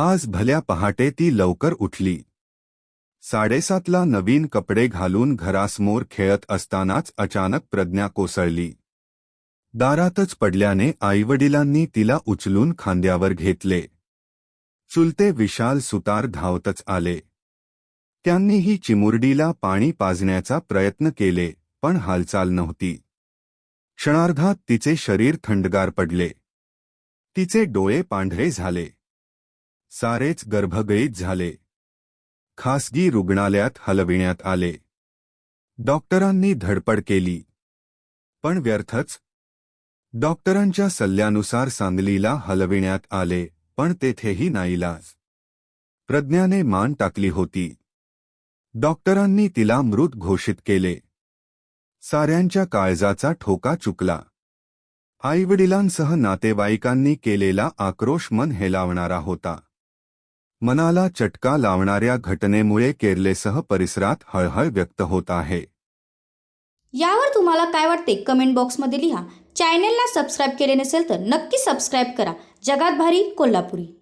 आज भल्या पहाटे ती लवकर उठली. साडेसातला नवीन कपडे घालून घरासमोर खेळत असतानाच अचानक प्रज्ञा कोसळली. दारातच पडल्याने आईवडिलांनी तिला उचलून खांद्यावर घेतले. चुलते विशाल सुतार धावतच आले. त्यांनीही चिमुरडीला पाणी पाजण्याचा प्रयत्न केले पण हालचाल नव्हती. क्षणार्धात तिचे शरीर थंडगार पडले. तिचे डोळे पांढरे झाले. सारेच गर्भगळीत झाले. खासगी रुग्णालयात हलविण्यात आले. डॉक्टरांनी धडपड केली. पण व्यर्थच. डॉक्टरांच्या सल्ल्यानुसार सांगलीला हलविण्यात आले पण तेथेही नाईलाज प्रज्ञाने मान टाकली होती. डॉक्टरांनी तिला मृत घोषित केले. साऱ्यांच्या काळजाचा ठोका चुकला. आईवडिलांसह नातेवाईकांनी केलेला आक्रोश मन हेलावणारा होता. मनाला चटका लावणाऱ्या घटनेमुळे केरलेसह परिसरात हळहळ व्यक्त होत आहे. यावर तुम्हाला काय वाटते? कमेंट बॉक्समध्ये लिहा. चॅनेलला सबस्क्राईब केले नसेल तर नक्की सबस्क्राईब करा. जगात भारी कोल्हापुरी.